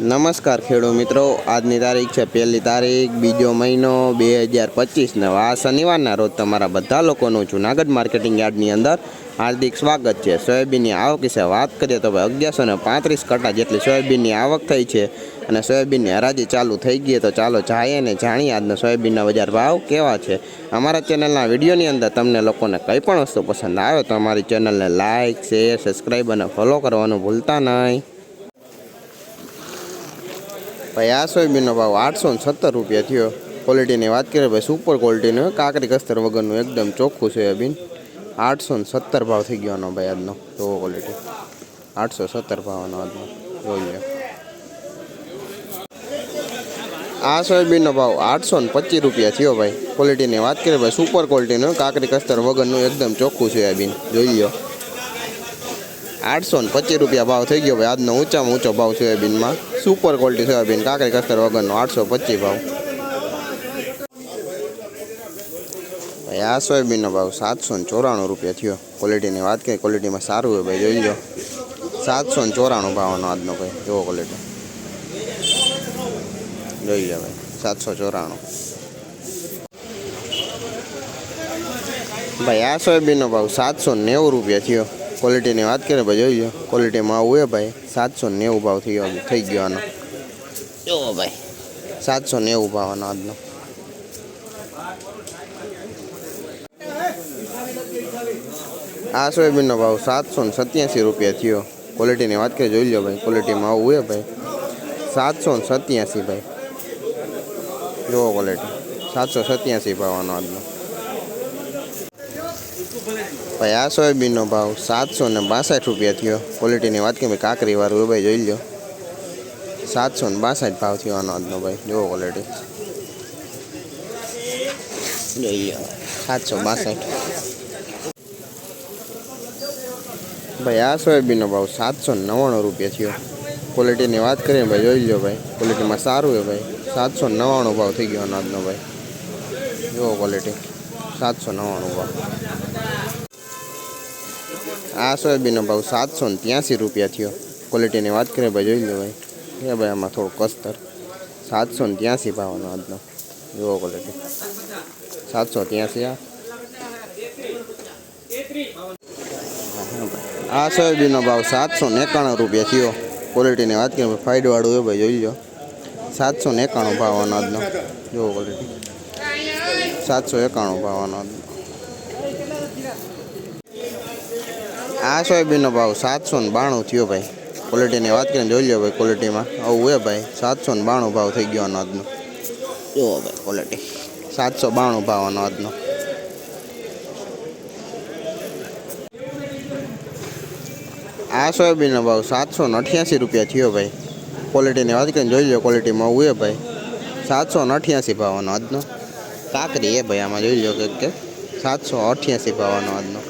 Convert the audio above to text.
નમસ્કાર ખેડૂત મિત્રો. આજની તારીખ છે પહેલી તારીખ, બીજો મહિનો બે હજાર પચીસને આ શનિવારના રોજ તમારા બધા લોકોનું જુનાગઢ માર્કેટિંગ યાર્ડની અંદર હાર્દિક સ્વાગત છે. સોયાબીનની આવક વિશે વાત કરીએ તો ભાઈ અગિયારસો ને પાંત્રીસ કટા જેટલી સોયાબીનની આવક થઈ છે અને સોયાબીનની હરાજી ચાલુ થઈ ગઈ તો ચાલો જાઈએ અને જાણીએ આજના સોયાબીનના બજાર ભાવ કેવા છે. અમારા ચેનલના વિડીયોની અંદર તમને લોકોને કંઈ પણ વસ્તુ પસંદ આવે તો અમારી ચેનલને લાઇક શેર, સબસ્ક્રાઈબ અને ફોલો કરવાનું ભૂલતા નહીં. ભાઈ આ સોયાબીનનો ભાવ આઠસો ને સત્તર રૂપિયા થયો. ક્વોલિટીની વાત કરીએ ભાઈ સુપર ક્વોલિટીનું કાકરી કસ્તર વગરનું એકદમ ચોખ્ખું સોયાબીન આઠસો ને સત્તર ભાવ થઈ ગયોનો ભાઈ આજનો, જોવો ક્વોલિટી આઠસો સત્તર ભાવનો આજનો જોઈ આ સોયાબીનનો ભાવ આઠસો ને પચીસ રૂપિયા થયો ભાઈ. ક્વોલિટીની વાત કરીએ ભાઈ સુપર ક્વોલિટીનું કાકરી કસ્તર વગરનું એકદમ ચોખ્ખું સોયાબીન જોઈ લો આઠસો ને પચીસ રૂપિયા ભાવ થઈ ગયો ભાઈ. આજનો ઊંચામાં ઊંચો ભાવ સોયાબીનમાં સુપર ક્વોલિટી સોયાબીન કાકરી કસ્તર વગરનો આઠસો પચીસ ભાવ. ભાઈ, આ સોયાબીનનો ભાવ સાતસો ને ચોરાણું રૂપિયા થયો. ક્વોલિટીની વાત કરીએ ક્વોલિટીમાં સારું હોય ભાઈ, જોઈ લો. સાતસો ને ચોરાણું ભાવનો આજનો ભાઈ જુઓ ક્વોલિટી જોઈ લો ભાઈ સાતસો ચોરાણું. ભાઈ, આ સોયાબીનનો ભાવ સાતસો નેવું રૂપિયા થયો. ક્વોલિટીની વાત કરીએ ભાઈ જોઈ લો. ક્વોલિટીમાં આવું હોય ભાઈ. સાતસો નેવું ભાવ થઈ ગયો થઈ ગયો આનો. જુઓ ભાઈ. સાતસો નેવું ભાવ આનો આજનો. આ સોયાબીનનો ભાવ સાતસો ને સત્યાસી રૂપિયા થયો. ક્વોલિટીની વાત કરીએ જોઈ લો ભાઈ ક્વોલિટીમાં આવું હોય ભાઈ. સાતસો ને સત્યાસી ભાઈ. જુઓ ક્વોલિટી સાતસો સત્યાસી ભાવવાનો આજનો. ભાઈ, આ સોયાબીનનો ભાવ સાતસો ને બાસઠ રૂપિયા થયો. ક્વોલિટીની વાત કે ભાઈ વાળું એ ભાઈ, જોઈ લો સાતસો ને બાસઠ ભાવ થયો આનો આજનો ભાઈ. જુઓ ક્વોલિટી જોઈ લો સાતસો બાસઠ. ભાઈ, આ સોયાબીનનો ભાવ સાતસો નવ્વાણું રૂપિયા થયો. ક્વોલિટીની વાત કરીએ ભાઈ, જોઈ લો ભાઈ. ક્વોલિટીમાં સારું છે ભાઈ. સાતસો નવ્વાણું ભાવ થઈ ગયો અનાજનો ભાઈ. જુઓ ક્વોલિટી સાતસો નવ્વાણું ભાવ. આ સોયાબીનનો ભાવ સાતસો ને ત્યાંસી રૂપિયા થયો. ક્વોલિટીની વાત કરીએ ભાઈ, જોઈ લો ભાઈ. એ ભાઈ, આમાં થોડું કસ્તર. સાતસો ને ત્યાંસી ભાવનો આજનો. જુઓ ક્વોલિટી સાતસો ત્યાંસી આ આ સોયાબીનનો ભાવ સાતસો ને એકાણું રૂપિયા થયો. ક્વોલિટીની વાત કરીએ ફાઇડવાળું એ ભાઈ, જોઈ લો. સાતસો ને એકાણું ભાવવાનો આજનો. જુઓ ક્વોલિટી સાતસો એકાણું ભાવનો. આ સોયાબીનનો ભાવ સાતસો ને બાણું થયો ભાઈ. ક્વોલિટીની વાત કરીને જોઈ લો ભાઈ ક્વોલિટીમાં આવું એ ભાઈ, સાતસો ને બાણું ભાવ થઈ ગયો અનાજનો જુઓ ભાઈ ક્વોલિટી સાતસો બાણું ભાવ અનાજનો આ સોયાબીનનો ભાવ સાતસો ને અઠ્યાસી રૂપિયા થયો ભાઈ. ક્વોલિટીની વાત કરીને જોઈ લો ક્વોલિટીમાં આવું એ ભાઈ. સાતસો ને અઠ્યાસી ભાવનો આજનો. કાકરી એ ભાઈ આમાં જોઈ લો કે સાતસો અઠ્યાસી ભાવનો આજનો.